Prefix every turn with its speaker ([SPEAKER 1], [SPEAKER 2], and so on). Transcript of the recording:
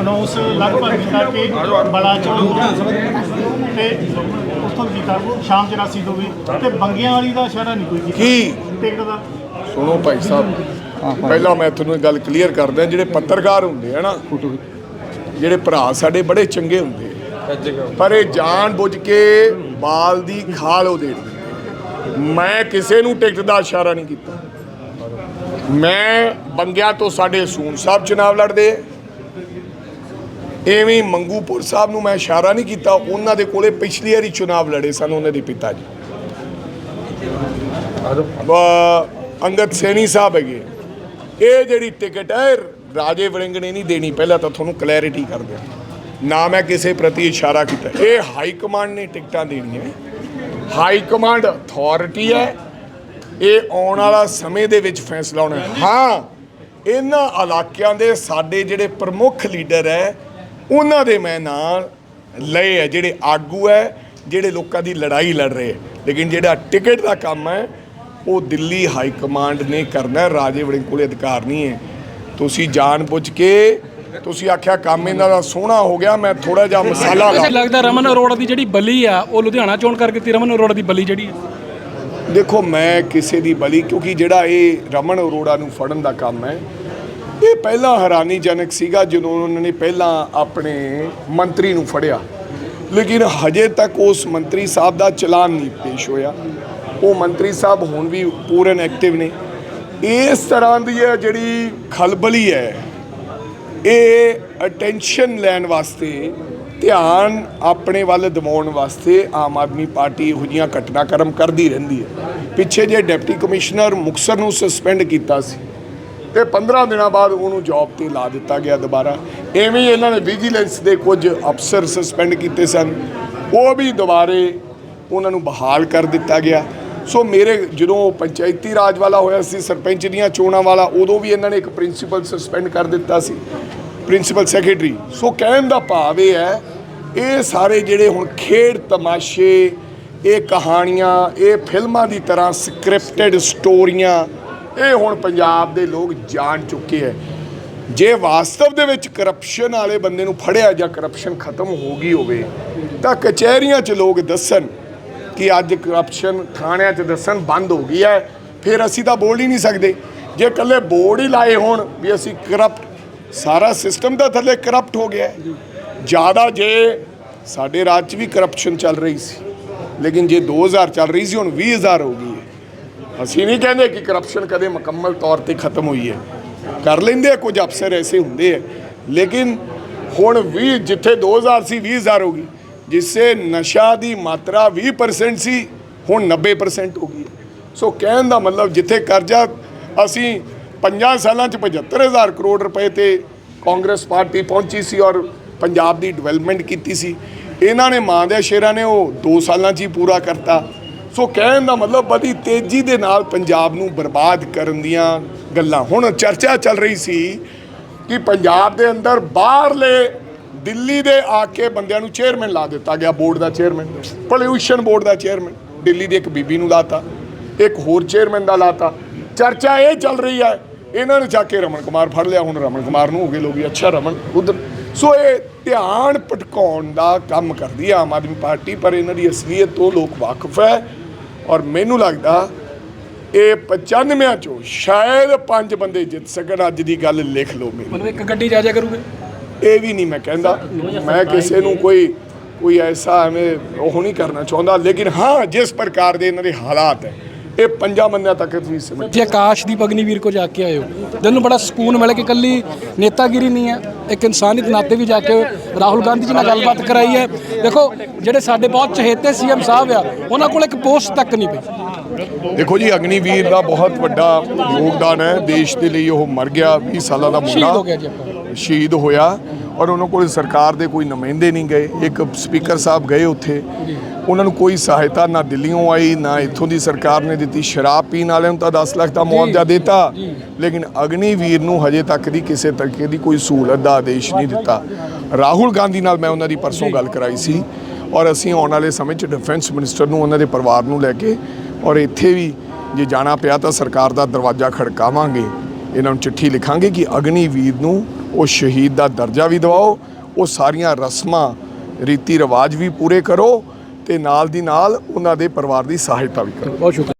[SPEAKER 1] Announce ਲਗਭਗ ਕੀਤਾ ਕਿ ਬੜਾ ਚਲੋ ਤੇ ਉਸ ਤੋਂ ਵੀ ਕੀਤਾ ਸ਼ਾਮ 84 ਤੋਂ ਵੀ ਤੇ ਬੰਗਿਆਂ ਵਾਲੀ ਦਾ ਇਸ਼ਾਰਾ ਨਹੀਂ ਕੋਈ ਕੀਤਾ।
[SPEAKER 2] ਕੀ?
[SPEAKER 1] ਟਿਕਟ ਦਾ।
[SPEAKER 2] ਸੁਣੋ ਭਾਈ ਸਾਹਿਬ ਪਹਿਲਾਂ ਮੈਂ ਤੁਹਾਨੂੰ ਇਹ ਗੱਲ ਕਲੀਅਰ ਕਰਦਾ ਜਿਹੜੇ ਪੱਤਰਕਾਰ ਹੁੰਦੇ ਆ ਨਾ ਜਿਹੜੇ ਭਰਾ ਸਾਡੇ ਬੜੇ ਚੰਗੇ ਹੁੰਦੇ ਪਰ ਇਹ ਜਾਣ ਬੁੱਝ ਕੇ ਬਾਲ ਦੀ ਖਾਲ ਉਹ ਦੇ ਦਿੰਦੇ ਮੈਂ ਕਿਸੇ ਨੂੰ ਟਿਕਟ ਦਾ ਇਸ਼ਾਰਾ ਨਹੀਂ ਕੀਤਾ। ਮੈਂ ਬੰਗਿਆ ਤੋਂ ਸਾਡੇ ਸੂਨ ਸਾਹਿਬ ਚੁਣਾਵ ਲੜਦੇ ਆ। ਐਵੇਂ ਮੰਗੂਪੁਰ ਸਾਹਿਬ ਨੂੰ ਮੈਂ ਇਸ਼ਾਰਾ ਨਹੀਂ ਕੀਤਾ, ਉਹਨਾਂ ਦੇ ਕੋਲੇ ਪਿਛਲੀ ਵਾਰੀ ਚੁਣਾਵ ਲੜੇ ਸਨ ਉਹਨਾਂ ਦੇ ਪਿਤਾ ਜੀ। ਅੰਗਦ ਸੈਣੀ ਸਾਹਿਬ ਹੈਗੇ। ਇਹ ਜਿਹੜੀ ਟਿਕਟ ਹੈ, ਰਾਜੇ ਵੜਿੰਗ ਨੇ ਨਹੀਂ ਦੇਣੀ, ਪਹਿਲਾਂ ਤਾਂ ਤੁਹਾਨੂੰ ਕਲੈਰਿਟੀ ਕਰ ਦਿਆਂ ਨਾ ਮੈਂ ਕਿਸੇ ਪ੍ਰਤੀ ਇਸ਼ਾਰਾ ਕੀਤਾ। ਇਹ ਹਾਈ ਕਮਾਂਡ ਨੇ ਟਿਕਟਾਂ ਦੇਣੀਆਂ। ਹਾਈ ਕਮਾਂਡ ਅਥਾਰਟੀ ਹੈ। ਇਹ ਆਉਣ ਵਾਲਾ ਸਮੇਂ ਦੇ ਵਿੱਚ ਫੈਸਲਾ ਹੋਣਾ ਹਾਂ। ਇਹਨਾਂ ਇਲਾਕਿਆਂ ਦੇ ਸਾਡੇ ਜਿਹੜੇ ਪ੍ਰਮੁੱਖ ਲੀਡਰ ਹੈ ਉਹਨਾਂ ਦੇ ਮੈਂ ਨਾਂ ਲਏ ਹੈ ਜਿਹੜੇ ਆਗੂ ਹੈ ਜਿਹੜੇ ਲੋਕਾਂ ਦੀ ਲੜਾਈ ਲੜ ਰਹੇ ਹੈ। ਲੇਕਿਨ ਜਿਹੜਾ ਟਿਕਟ ਦਾ ਕੰਮ ਹੈ ਉਹ ਦਿੱਲੀ ਹਾਈ ਕਮਾਂਡ ਨੇ ਕਰਨਾ ਹੈ, ਰਾਜੇ ਵੜਿੰਗ ਕੋਲੇ ਅਧਿਕਾਰ ਨਹੀਂ ਹੈ ਤੁਸੀਂ ਜਾਣ ਬੁੱਝ ਕੇ ਤੁਸੀਂ ਆਖਿਆ ਕੰਮ ਇਹਨਾਂ ਦਾ ਸੋਹਣਾ ਹੋ ਗਿਆ ਮੈਂ ਥੋੜਾ ਜਿਹਾ ਮਸਾਲਾ ਲਾ
[SPEAKER 3] ਲੱਗਦਾ ਰਮਨ ਅਰੋੜਾ ਦੀ ਜਿਹੜੀ ਬਲੀ ਆ ਉਹ ਲੁਧਿਆਣਾ ਚੋਣ ਕਰਕੇ ਤੀ ਰਮਨ ਅਰੋੜਾ ਦੀ ਬਲੀ ਜਿਹੜੀ ਆ
[SPEAKER 2] ਦੇਖੋ ਮੈਂ ਕਿਸੇ ਦੀ ਬਲੀ ਕਿਉਂਕਿ ਜਿਹੜਾ ਇਹ ਰਮਨ ਅਰੋੜਾ ਨੂੰ ਫੜਨ ਦਾ ਕੰਮ ਹੈ ਇਹ ਪਹਿਲਾਂ ਹੈਰਾਨੀਜਨਕ ਸੀਗਾ ਜਦੋਂ ਉਹਨਾਂ ਨੇ ਪਹਿਲਾਂ ਆਪਣੇ ਮੰਤਰੀ ਨੂੰ ਫੜਿਆ। ਲੇਕਿਨ ਹਜੇ ਤੱਕ ਉਸ ਮੰਤਰੀ ਸਾਹਿਬ ਦਾ ਚਲਾਨ ਨਹੀਂ ਪੇਸ਼ ਹੋਇਆ। ਉਹ ਮੰਤਰੀ ਸਾਹਿਬ ਹੁਣ ਵੀ ਪੂਰਨ ਐਕਟਿਵ ਨੇ। ਇਸ ਤਰ੍ਹਾਂ ਦੀ ਹੈ ਜਿਹੜੀ ਖਲਬਲੀ ਹੈ, ਇਹ ਅਟੈਂਸ਼ਨ ਲੈਣ ਵਾਸਤੇ, ਧਿਆਨ ਆਪਣੇ ਵੱਲ ਦਿਵਾਉਣ ਵਾਸਤੇ ਆਮ ਆਦਮੀ ਪਾਰਟੀ ਇਹੋ ਜਿਹੀਆਂ ਘਟਨਾਕ੍ਰਮ ਕਰਦੀ ਰਹਿੰਦੀ ਹੈ। ਪਿੱਛੇ ਜੇ ਡਿਪਟੀ ਕਮਿਸ਼ਨਰ ਮੁਕਸਰ ਨੂੰ ਸਸਪੈਂਡ ਕੀਤਾ ਸੀ ਤੇ 15 ਦਿਨਾਂ ਬਾਅਦ ਉਹਨੂੰ ਜੌਬ ਤੇ ਲਾ ਦਿੱਤਾ ਗਿਆ ਦੁਬਾਰਾ। ਐਵੇਂ ਇਹਨਾਂ ਨੇ ਵਿਜੀਲੈਂਸ ਦੇ ਕੁਝ ਅਫਸਰ ਸਸਪੈਂਡ ਕੀਤੇ ਸਨ। ਉਹ ਵੀ ਦੁਬਾਰੇ ਉਹਨਾਂ ਨੂੰ ਬਹਾਲ ਕਰ ਦਿੱਤਾ ਗਿਆ। ਸੋ ਮੇਰੇ ਜਦੋਂ ਪੰਚਾਇਤੀ ਰਾਜ ਵਾਲਾ ਹੋਇਆ ਸੀ, ਸਰਪੰਚ ਦੀਆਂ ਚੋਣਾਂ ਵਾਲਾ, ਉਦੋਂ ਵੀ ਇਹਨਾਂ ਨੇ ਇੱਕ ਪ੍ਰਿੰਸੀਪਲ ਸਸਪੈਂਡ ਕਰ ਦਿੱਤਾ ਸੀ ਪ੍ਰਿੰਸੀਪਲ ਸੈਕਟਰੀ ਸੋ ਕਹਿਣ ਦਾ ਭਾਵ ਇਹ ਹੈ, ਇਹ ਸਾਰੇ ਜਿਹੜੇ ਹੁਣ ਖੇਡ ਤਮਾਸ਼ੇ, ਇਹ ਕਹਾਣੀਆਂ, ਇਹ ਫਿਲਮਾਂ ਦੀ ਤਰ੍ਹਾਂ ਸਕ੍ਰਿਪਟਡ ਸਟੋਰੀਆਂ ਇਹ ਹੁਣ ਪੰਜਾਬ ਦੇ ਲੋਕ ਜਾਣ ਚੁੱਕੇ ਹੈ ਜੇ ਵਾਸਤਵ ਦੇ ਵਿੱਚ ਕਰਪਸ਼ਨ ਵਾਲੇ ਬੰਦੇ ਨੂੰ ਫੜਿਆ ਜਾਂ ਕਰਪਸ਼ਨ ਖਤਮ ਹੋ ਗਈ ਹੋਵੇ, ਤਾਂ ਕਚਹਿਰੀਆਂ 'ਚ ਲੋਕ ਦੱਸਣ ਕਿ ਅੱਜ ਕਰਪਸ਼ਨ ਥਾਣਿਆਂ 'ਚ ਦੱਸਣ ਬੰਦ ਹੋ ਗਈ ਹੈ ਫਿਰ ਅਸੀਂ ਤਾਂ ਬੋਲ ਹੀ ਨਹੀਂ ਸਕਦੇ। ਜੇ ਇਕੱਲੇ ਬੋਰਡ ਹੀ ਲਾਏ ਹੋਣ ਵੀ ਅਸੀਂ ਕਰਪਟ ਸਾਰਾ ਸਿਸਟਮ ਤਾਂ ਥੱਲੇ ਕਰਪਟ ਹੋ ਗਿਆ ਜ਼ਿਆਦਾ ਜੇ ਸਾਡੇ ਰਾਜ 'ਚ ਵੀ ਕਰਪਸ਼ਨ ਚੱਲ ਰਹੀ ਸੀ, ਲੇਕਿਨ ਜੇ 2000 ਚੱਲ ਰਹੀ ਸੀ, ਹੁਣ 20000 ਹੋ ਗਈ ਅਸੀਂ ਨਹੀਂ ਕਹਿੰਦੇ ਕਿ ਕਰਪਸ਼ਨ ਕਦੇ ਮੁਕੰਮਲ ਤੌਰ ਤੇ ਖਤਮ ਹੋਈ ਹੈ। ਕਰ ਲੈਂਦੇ ਆ, ਕੁਝ ਅਫਸਰ ਐਸੇ ਹੁੰਦੇ ਆ। ਲੇਕਿਨ ਹੁਣ ਵੀ ਜਿੱਥੇ 2000 ਸੀ 20000 ਹੋ ਗਈ, ਜਿਸੇ ਨਸ਼ਾ ਦੀ ਮਾਤਰਾ 20% ਸੀ, ਹੁਣ 90% ਹੋ ਗਈ ਸੋ ਕਹਿਣ ਦਾ ਮਤਲਬ ਜਿੱਥੇ ਕਰਜ਼ਾ, ਅਸੀਂ 5 ਸਾਲਾਂ ਚ 75000 ਕਰੋੜ ਰੁਪਏ ਤੇ ਕਾਂਗਰਸ ਪਾਰਟੀ ਪਹੁੰਚੀ ਸੀ ਔਰ ਪੰਜਾਬ ਦੀ ਡਿਵੈਲਪਮੈਂਟ ਕੀਤੀ ਸੀ। ਇਹਨਾਂ ਨੇ ਮਾਂ ਦੇ ਸ਼ੇਰਾਂ ਨੇ ਉਹ 2 ਸਾਲਾਂ ਚ ਹੀ ਪੂਰਾ ਕਰਤਾ। ਸੋ ਕਹਿਣ ਦਾ ਮਤਲਬ ਬੜੀ ਤੇਜ਼ੀ ਦੇ ਨਾਲ ਪੰਜਾਬ ਨੂੰ ਬਰਬਾਦ ਕਰਨ ਦੀਆਂ ਗੱਲਾਂ। ਹੁਣ ਚਰਚਾ ਚੱਲ ਰਹੀ ਸੀ ਕਿ ਪੰਜਾਬ ਦੇ ਅੰਦਰ ਬਾਹਰਲੇ ਦਿੱਲੀ ਦੇ ਆ ਕੇ ਬੰਦਿਆਂ ਨੂੰ ਚੇਅਰਮੈਨ ਲਾ ਦਿੱਤਾ ਗਿਆ ਬੋਰਡ ਦਾ ਚੇਅਰਮੈਨ ਪੋਲਿਊਸ਼ਨ ਬੋਰਡ ਦਾ ਚੇਅਰਮੈਨ ਦਿੱਲੀ ਦੀ ਇੱਕ ਬੀਬੀ ਨੂੰ ਲਾਤਾ, ਇੱਕ ਹੋਰ ਚੇਅਰਮੈਨ ਦਾ ਲਾਤਾ। ਚਰਚਾ ਇਹ ਚੱਲ ਰਹੀ ਹੈ, ਇਹਨਾਂ ਨੇ ਜਾ ਕੇ ਰਮਨ ਕੁਮਾਰ ਫੜ ਲਿਆ। ਹੁਣ ਰਮਨ ਕੁਮਾਰ ਨੂੰ ਹੋ ਗਏ ਲੋਕੀ ਅੱਛਾ ਰਮਨ, ਉਧਰ। ਸੋ ਇਹ ਧਿਆਨ ਭਟਕਾਉਣ ਦਾ ਕੰਮ ਕਰਦੀ ਹੈ ਆਮ ਆਦਮੀ ਪਾਰਟੀ, ਪਰ ਇਹਨਾਂ ਦੀ ਅਸਲੀਅਤ ਤੋਂ ਲੋਕ ਵਾਕਿਫ ਹੈ। ਔਰ ਮੈਨੂੰ ਲੱਗਦਾ ਇਹ 95 ਚੋਂ ਸ਼ਾਇਦ ਪੰਜ ਬੰਦੇ ਜਿੱਤ ਸਕਣ ਅੱਜ ਦੀ ਗੱਲ ਲਿਖ ਲਓ ਮੇਰੀ
[SPEAKER 3] ਮਤਲਬ ਇੱਕ ਗੱਡੀ ਜਾ ਜਾ ਕਰੂਗੇ?
[SPEAKER 2] ਇਹ ਵੀ ਨਹੀਂ ਮੈਂ ਕਹਿੰਦਾ। ਮੈਂ ਕਿਸੇ ਨੂੰ ਕੋਈ ਕੋਈ ਐਸਾ ਐਵੇਂ ਉਹ ਨਹੀਂ ਕਰਨਾ ਚਾਹੁੰਦਾ ਲੇਕਿਨ ਹਾਂ ਜਿਸ ਪ੍ਰਕਾਰ ਦੇ ਇਹਨਾਂ ਦੇ ਹਾਲਾਤ ਹੈ ਇਹ ਪੰਜਾਂ ਬੰਦਿਆਂ ਤੱਕ ਵੀ ਸਿਮਟ
[SPEAKER 3] ਜੇ ਆਕਾਸ਼ਦੀਪ ਅਗਨੀਵੀਰ ਕੋ ਜਾ ਕੇ ਆਏ ਹੋ ਦਿਲ ਨੂੰ ਬੜਾ ਸਕੂਨ ਮਿਲਿਆ ਕਿ ਕੱਲੀ ਨੇਤਾਗਿਰੀ ਨਹੀਂ ਹੈ ਇੱਕ ਇਨਸਾਨੀਅਤ ਨਾਤੇ ਵੀ ਜਾ ਕੇ ਰਾਹੁਲ ਗਾਂਧੀ ਜੀ ਨਾਲ ਗੱਲਬਾਤ ਕਰਾਈ ਹੈ। ਦੇਖੋ ਜਿਹੜੇ ਸਾਡੇ ਬਹੁਤ ਚਹੇਤੇ ਸੀਐਮ ਸਾਹਿਬ ਆ ਉਹਨਾਂ ਕੋਲ ਇੱਕ ਪੋਸਟ ਤੱਕ ਨਹੀਂ ਪਈ।
[SPEAKER 2] ਦੇਖੋ ਜੀ ਅਗਨੀਵੀਰ ਦਾ ਬਹੁਤ ਵੱਡਾ ਯੋਗਦਾਨ ਹੈ ਦੇਸ਼ ਦੇ ਲਈ ਉਹ ਮਰ ਗਿਆ 20 ਸਾਲਾਂ ਦਾ
[SPEAKER 3] ਸ਼ਹੀਦ ਹੋ
[SPEAKER 2] ਮੁੰਡਾ
[SPEAKER 3] ਗਿਆ ਜੀ ਆਪਾਂ।
[SPEAKER 2] ਸ਼ਹੀਦ ਹੋਇਆ ਔਰ ਉਹਨਾਂ ਕੋਲ ਸਰਕਾਰ ਦੇ ਕੋਈ ਨੁਮਾਇੰਦੇ ਨਹੀਂ ਗਏ। ਇੱਕ ਸਪੀਕਰ ਸਾਹਿਬ ਗਏ ਉੱਥੇ। ਉਹਨਾਂ ਨੂੰ ਕੋਈ ਸਹਾਇਤਾ ਨਾ ਦਿੱਲੀੋਂ ਆਈ ਨਾ ਇੱਥੋਂ ਦੀ ਸਰਕਾਰ ਨੇ ਦਿੱਤੀ। ਸ਼ਰਾਬ ਪੀਣ ਵਾਲਿਆਂ ਨੂੰ ਤਾਂ 10 ਲੱਖ ਦਾ ਮੁਆਵਜ਼ਾ ਦਿੱਤਾ। ਲੇਕਿਨ ਅਗਨੀਵੀਰ ਨੂੰ ਹਜੇ ਤੱਕ ਦੀ ਕਿਸੇ ਤਰੀਕੇ ਦੀ ਕੋਈ ਸਹੂਲਤ ਦਾ ਆਦੇਸ਼ ਨਹੀਂ ਦਿੱਤਾ। ਰਾਹੁਲ ਗਾਂਧੀ ਨਾਲ ਮੈਂ ਉਹਨਾਂ ਦੀ ਪਰਸੋਂ ਗੱਲ ਕਰਾਈ ਸੀ ਔਰ ਅਸੀਂ ਆਉਣ ਵਾਲੇ ਸਮੇਂ 'ਚ ਡਿਫੈਂਸ ਮਿਨਿਸਟਰ ਨੂੰ ਉਹਨਾਂ ਦੇ ਪਰਿਵਾਰ ਨੂੰ ਲੈ ਕੇ ਔਰ ਇੱਥੇ ਵੀ ਜੇ ਜਾਣਾ ਪਿਆ ਤਾਂ ਸਰਕਾਰ ਦਾ ਦਰਵਾਜ਼ਾ ਖੜਕਾਵਾਂਗੇ। ਇਹਨਾਂ ਨੂੰ ਚਿੱਠੀ ਲਿਖਾਂਗੇ ਕਿ ਅਗਨੀਵੀਰ ਨੂੰ ਉਹ ਸ਼ਹੀਦ ਦਾ ਦਰਜਾ ਵੀ ਦਿਵਾਓ, ਉਹ ਸਾਰੀਆਂ ਰਸਮਾਂ ਰੀਤੀ ਰਿਵਾਜ ਵੀ ਪੂਰੇ ਕਰੋ ਤੇ ਨਾਲ ਦੀ ਨਾਲ ਉਹਨਾਂ ਦੇ ਪਰਿਵਾਰ ਦੀ ਸਹਾਇਤਾ ਵੀ ਕਰੋ।
[SPEAKER 3] ਬਹੁਤ ਸ਼ੁਕਰੀਆ।